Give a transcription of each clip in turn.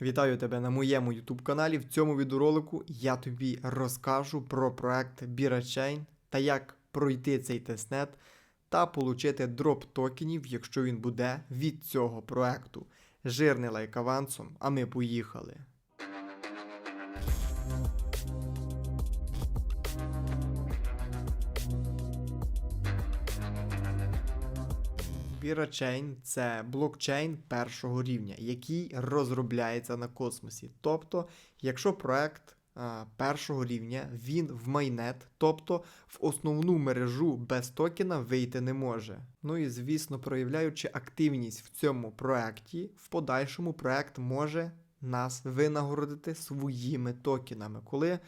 Вітаю тебе на моєму YouTube каналі. В цьому відеоролику я тобі розкажу про проект BiraChain та як пройти цей тестнет та отримати дроп токенів, якщо він буде від цього проекту. Жирний лайк авансом, а ми поїхали. BiraChain – це блокчейн першого рівня, який розробляється на космосі. Тобто, якщо проект а, першого рівня, він в майнет, тобто в основну мережу без токена вийти не може. Ну і звісно, проявляючи активність в цьому проекті, в подальшому проект може нас винагородити своїми токенами, коли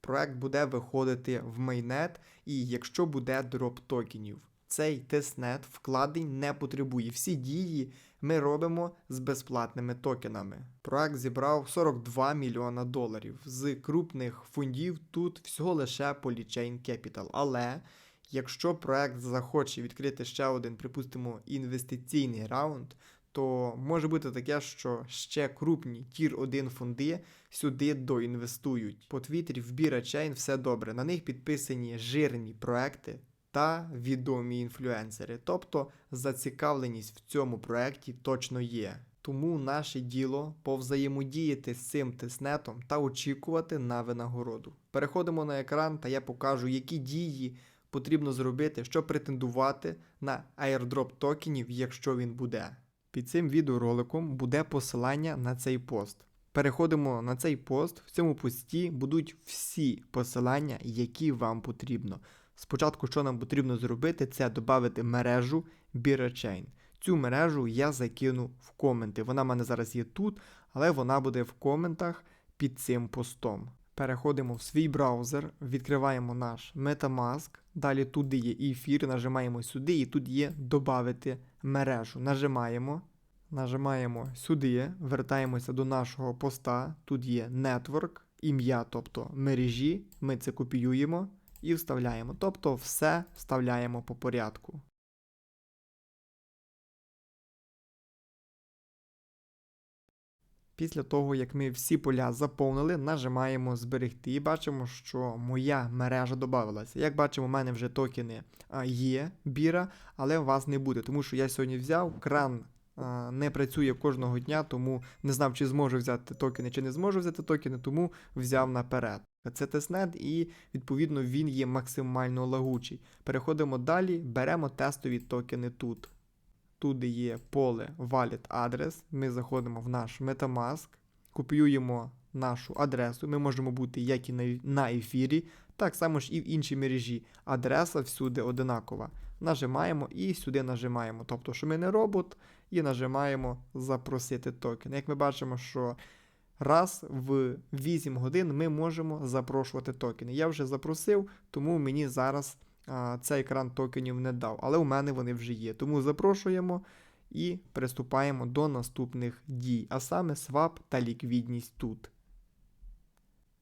проект буде виходити в майнет, і якщо буде дроп токенів. Цей тестнет вкладень не потребує. Всі дії ми робимо з безплатними токенами. Проект зібрав 42 мільйона доларів. З крупних фондів тут всього лише Polychain Capital. Але якщо проект захоче відкрити ще один, припустимо, інвестиційний раунд, то може бути таке, що ще крупні тір 1 фонди сюди доінвестують. По твіттері в BiraChain все добре. На них підписані жирні проекти та відомі інфлюенсери. Тобто зацікавленість в цьому проєкті точно є. Тому наше діло повзаємодіяти з цим тиснетом та очікувати на винагороду. Переходимо на екран, та я покажу, які дії потрібно зробити, щоб претендувати на airdrop токенів, якщо він буде. Під цим відеороликом буде посилання на цей пост. Переходимо на цей пост. В цьому пості будуть всі посилання, які вам потрібно. Спочатку, що нам потрібно зробити, це додати мережу BiraChain. Цю мережу я закину в коменти. Вона в мене зараз є тут, але вона буде в коментах під цим постом. Переходимо в свій браузер, відкриваємо наш Metamask. Далі туди є ефір, нажимаємо сюди, і тут є додати мережу. Нажимаємо. Нажимаємо сюди, вертаємося до нашого поста. Тут є Network, ім'я, тобто мережі. Ми це копіюємо і вставляємо. Тобто все вставляємо по порядку. Після того, як ми всі поля заповнили, нажимаємо зберегти і бачимо, що моя мережа додавалася. Як бачимо, у мене вже токени є, біра, але у вас не буде, тому що я сьогодні взяв кран. Не працює кожного дня, тому не знав, чи зможу взяти токени, чи не зможу взяти токени, тому взяв наперед. Це тестнет, і відповідно він є максимально лагучий. Переходимо далі, беремо тестові токени тут. Тут є поле Wallet адрес. Ми заходимо в наш Metamask, копіюємо нашу адресу. Ми можемо бути як і на ефірі, так само ж і в іншій мережі. Адреса всюди одинакова. Нажимаємо і сюди нажимаємо. Тобто, що ми не робот, і нажимаємо запросити токен. Як ми бачимо, що раз в 8 годин ми можемо запрошувати токени. Я вже запросив, тому мені зараз а, цей екран токенів не дав, але у мене вони вже є. Тому запрошуємо і приступаємо до наступних дій, а саме свап та ліквідність тут.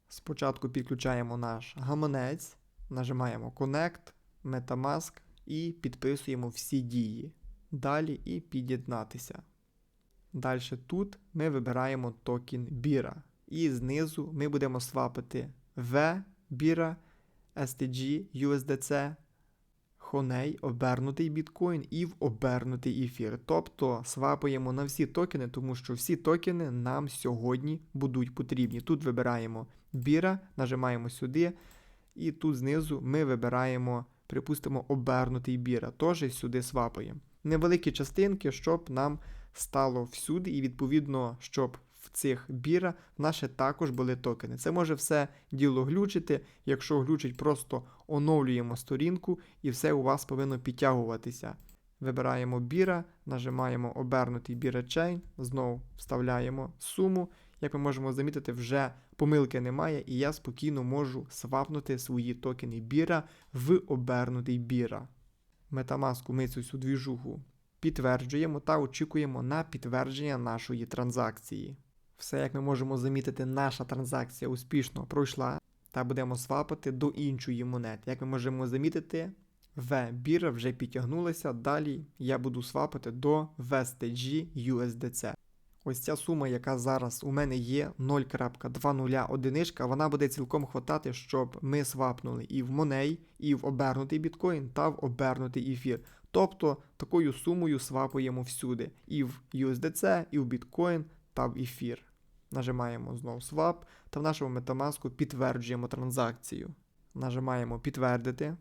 Спочатку підключаємо наш гаманець, нажимаємо Connect, Metamask і підписуємо всі дії. Далі і під'єднатися. Далі тут ми вибираємо токен Біра. І знизу ми будемо свапити V, Біра, STG, USDC, Honey, обернутий біткоін і в обернутий ефір. Тобто свапаємо на всі токени, тому що всі токени нам сьогодні будуть потрібні. Тут вибираємо Біра, нажимаємо сюди, і тут знизу ми вибираємо, припустимо, обернутий біра. Теж сюди свапаємо. Невеликі частинки, щоб нам стало всюди, і відповідно, щоб в цих біра наші також були токени. Це може все діло глючити. Якщо глючить, просто оновлюємо сторінку і все у вас повинно підтягуватися. Вибираємо біра, нажимаємо обернутий біра чейн, знову вставляємо суму. Як ми можемо замітити, вже помилки немає, і я спокійно можу свапнути свої токени біра в обернутий біра. Метамаску ми цю всю двіжуху підтверджуємо та очікуємо на підтвердження нашої транзакції. Все, як ми можемо замітити, наша транзакція успішно пройшла та будемо свапати до іншої монети. Як ми можемо замітити, V біра вже підтягнулася. Далі я буду свапати до VSTG USDC. Ось ця сума, яка зараз у мене є 0.20 одиничка, вона буде цілком хватати, щоб ми свапнули і в Money, і в обернутий біткоін та в обернутий ефір. Тобто такою сумою свапуємо всюди. І в USDC, і в біткоін та в ефір. Нажимаємо знову swap та в нашому Metamask підтверджуємо транзакцію. Нажимаємо підтвердити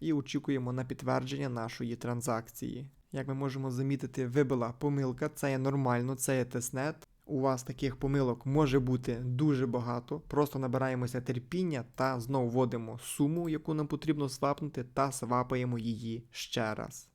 і очікуємо на підтвердження нашої транзакції. Як ми можемо замітити, вибила помилка, це є нормально, це є тестнет. У вас таких помилок може бути дуже багато. Просто набираємося терпіння та знову вводимо суму, яку нам потрібно свапнути, та свапаємо її ще раз.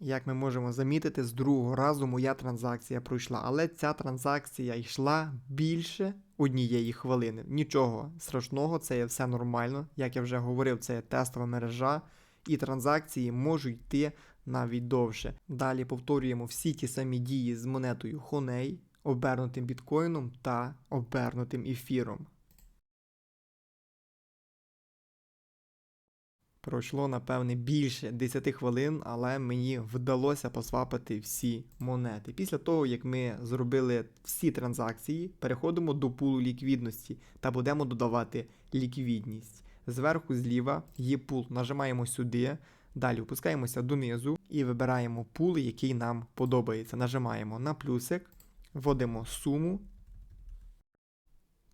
Як ми можемо замітити, з другого разу моя транзакція пройшла, але ця транзакція йшла більше однієї хвилини. Нічого страшного, це є все нормально. Як я вже говорив, це є тестова мережа, і транзакції можуть йти навіть довше. Далі повторюємо всі ті самі дії з монетою Honey, обернутим біткоїном та обернутим ефіром. Пройшло, напевне, більше 10 хвилин, але мені вдалося посвапати всі монети. Після того, як ми зробили всі транзакції, переходимо до пулу ліквідності та будемо додавати ліквідність. Зверху зліва є пул. Нажимаємо сюди, далі опускаємося донизу і вибираємо пул, який нам подобається. Нажимаємо на плюсик, вводимо суму.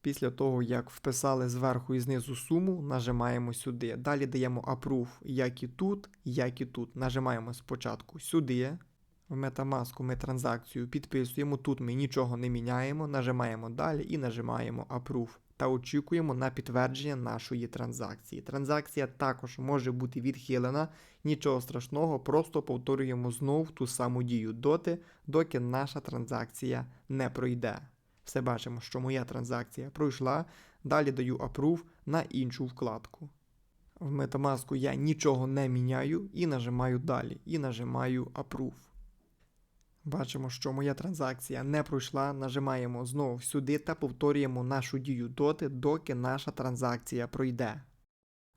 Після того, як вписали зверху і знизу суму, нажимаємо сюди. Далі даємо Approve як і тут, як і тут. Нажимаємо спочатку сюди. В Metamask ми транзакцію підписуємо. Тут ми нічого не міняємо, нажимаємо далі і нажимаємо Approve. Та очікуємо на підтвердження нашої транзакції. Транзакція також може бути відхилена, нічого страшного, просто повторюємо знов ту саму дію доти, доки наша транзакція не пройде. Все бачимо, що моя транзакція пройшла. Далі даю Approve на іншу вкладку. В Metamask я нічого не міняю і нажимаю далі. І нажимаю Approve. Бачимо, що моя транзакція не пройшла. Нажимаємо знову сюди та повторюємо нашу дію доти, доки наша транзакція пройде.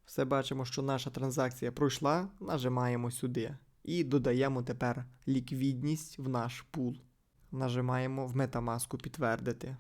Все бачимо, що наша транзакція пройшла. Нажимаємо сюди. І додаємо тепер ліквідність в наш пул. Нажимаємо в Metamask підтвердити.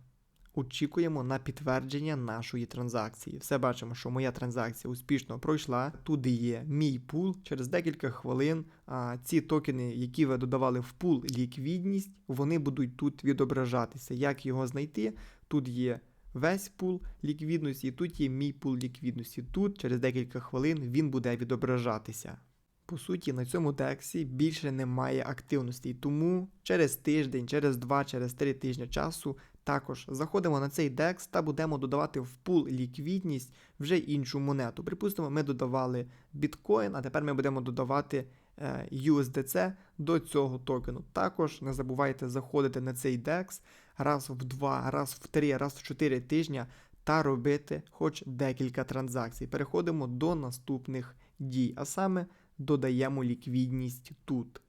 Очікуємо на підтвердження нашої транзакції. Все бачимо, що моя транзакція успішно пройшла. Тут є мій пул. Через декілька хвилин а, ці токени, які ви додавали в пул ліквідність, вони будуть тут відображатися. Як його знайти? Тут є весь пул ліквідності, і тут є мій пул ліквідності. Тут через декілька хвилин він буде відображатися. По суті, на цьому дексі більше немає активності, тому через тиждень, через два, через три тижні часу також заходимо на цей декс та будемо додавати в пул ліквідність вже іншу монету. Припустимо, ми додавали біткоін, а тепер ми будемо додавати е, USDC до цього токену. Також не забувайте заходити на цей декс раз в два, раз в три, раз в чотири тижні та робити хоч декілька транзакцій. Переходимо до наступних дій, а саме додаємо ліквідність тут.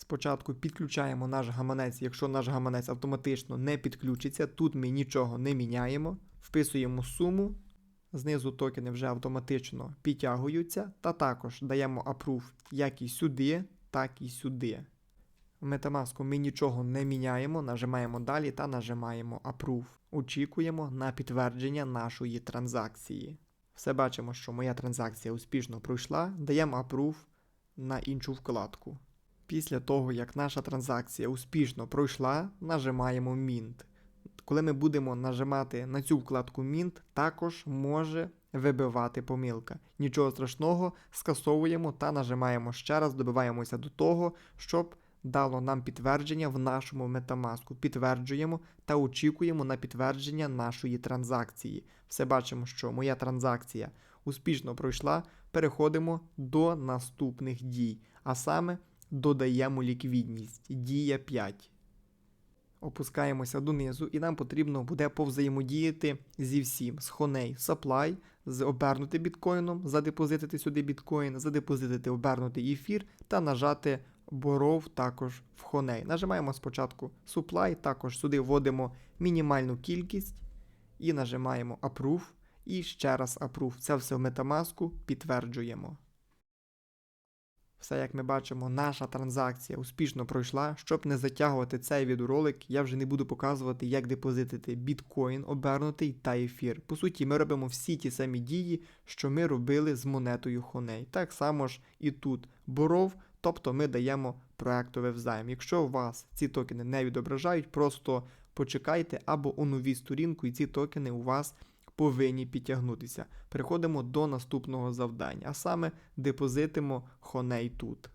Спочатку підключаємо наш гаманець, якщо наш гаманець автоматично не підключиться, тут ми нічого не міняємо, вписуємо суму, знизу токени вже автоматично підтягуються, та також даємо approve як і сюди, так і сюди. В Metamask ми нічого не міняємо, нажимаємо далі та нажимаємо Approve. Очікуємо на підтвердження нашої транзакції. Все бачимо, що моя транзакція успішно пройшла, даємо Approve на іншу вкладку. Після того, як наша транзакція успішно пройшла, нажимаємо Mint. Коли ми будемо нажимати на цю вкладку Mint, також може вибивати помилка. Нічого страшного, скасовуємо та нажимаємо ще раз, добиваємося до того, щоб дало нам підтвердження в нашому Metamask. Підтверджуємо та очікуємо на підтвердження нашої транзакції. Все бачимо, що моя транзакція успішно пройшла. Переходимо до наступних дій, а саме додаємо ліквідність. Дія 5. Опускаємося донизу, і нам потрібно буде повзаємодіяти зі всім: з Honey Supply, з обернути біткоїном, задепозитити сюди біткоін, задепозитити обернутий ефір та нажати Borrow також в Honey. Нажимаємо спочатку Supply, також сюди вводимо мінімальну кількість і нажимаємо Approve. І ще раз Approve. Це все в Metamask підтверджуємо. Все, як ми бачимо, наша транзакція успішно пройшла. Щоб не затягувати цей відеоролик, я вже не буду показувати, як депозитити біткоін обернутий та ефір. По суті, ми робимо всі ті самі дії, що ми робили з монетою Honey. Так само ж і тут боров, тобто ми даємо проектове взайм. Якщо у вас ці токени не відображають, просто почекайте або оновіть сторінку, і ці токени у вас повинні підтягнутися. Переходимо до наступного завдання, а саме депозитимо Honey тут.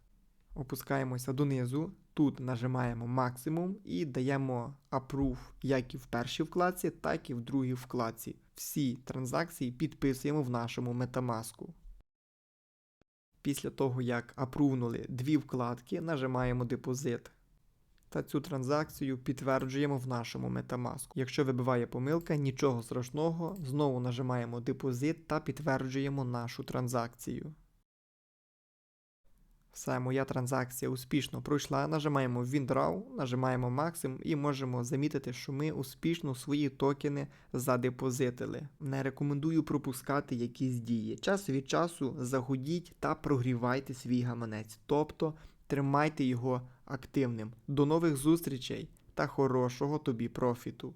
Опускаємося донизу. Тут нажимаємо максимум і даємо approve як і в першій вкладці, так і в другій вкладці. Всі транзакції підписуємо в нашому Metamask. Після того, як апрувнули дві вкладки, нажимаємо депозит. Та цю транзакцію підтверджуємо в нашому Metamask. Якщо вибиває помилка, нічого страшного, знову нажимаємо депозит та підтверджуємо нашу транзакцію. Все, моя транзакція успішно пройшла. Нажимаємо WinDraw, нажимаємо максимум і можемо замітити, що ми успішно свої токени задепозитили. Не рекомендую пропускати якісь дії. Час від часу заходіть та прогрівайте свій гаманець, тобто тримайте його активним. До нових зустрічей та хорошого тобі профіту!